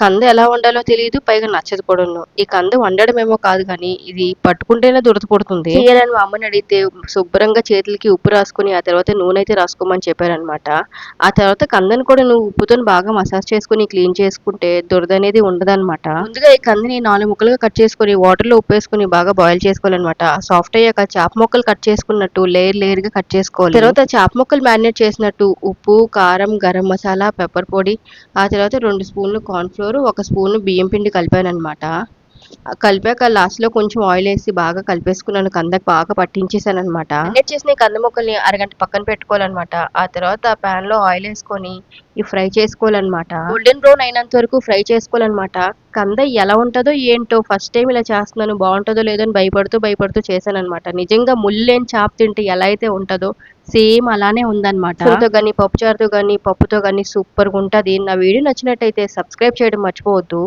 కంద ఎలా వండాలో తెలియదు పైగా నచ్చదు కూడాను. ఈ కంద వండడమేమో కాదు కానీ ఇది పట్టుకుంటేనే దురద పుడుతుంది. చేయాలని మా అమ్మని అడిగితే శుభ్రంగా చేతులకి ఉప్పు రాసుకుని ఆ తర్వాత నూనె అయితే రాసుకోమని చెప్పారనమాట ఆ తర్వాత కందని కూడా నువ్వు ఉప్పుతో బాగా మసాజ్ చేసుకుని క్లీన్ చేసుకుంటే దురద అనేది ఉండదన్నమాట. ముందుగా ఈ కందిని నాలుగు ముక్కలుగా కట్ చేసుకుని వాటర్లో ఉప్పు వేసుకుని బాగా బాయిల్ చేసుకోవాలన్నమాట. సాఫ్ట్ అయ్యాక చేప ముక్కలు కట్ చేసుకున్నట్టు లేయర్ లేయర్గా కట్ చేసుకోవాలి. తర్వాత చేప ముక్కలు మ్యారినేట్ చేసినట్టు ఉప్పు కారం గరం మసాలా పెప్పర్ పొడి ఆ తర్వాత రెండు స్పూన్లు కార్న్ఫ్లోర్ ఒక స్పూన్ బియ్యం పిండి కలిపాను అనమాట కలిపాక లాస్ట్లో కొంచెం ఆయిల్ వేసి బాగా కలిపేసుకున్నాను కందకు బాగా పట్టించేసాను అనమాట చేసిన ఈ కంద ముక్కల్ని అరగంట పక్కన పెట్టుకోవాలన్నమాట. ఆ తర్వాత పాన్లో ఆయిల్ వేసుకొని ఈ ఫ్రై చేసుకోవాలన్నమాట. గోల్డెన్ బ్రౌన్ అయినంత వరకు ఫ్రై చేసుకోవాలన్నమాట. కంద ఎలా ఉంటుందో ఏంటో ఫస్ట్ టైం ఇలా చేస్తున్నాను బాగుంటుందో లేదో అని భయపడుతూ భయపడుతూ చేశాను అనమాట నిజంగా ముళ్ళేని చాప్ తింటే ఎలా అయితే ఉంటుందో సేమ్ అలానే ఉందన్నమాట. కానీ పప్పుచారుతో కానీ పప్పుతో కానీ సూపర్గా ఉంటుంది. నా వీడియో నచ్చినట్టయితే సబ్స్క్రైబ్ చేయడం మర్చిపోవద్దు.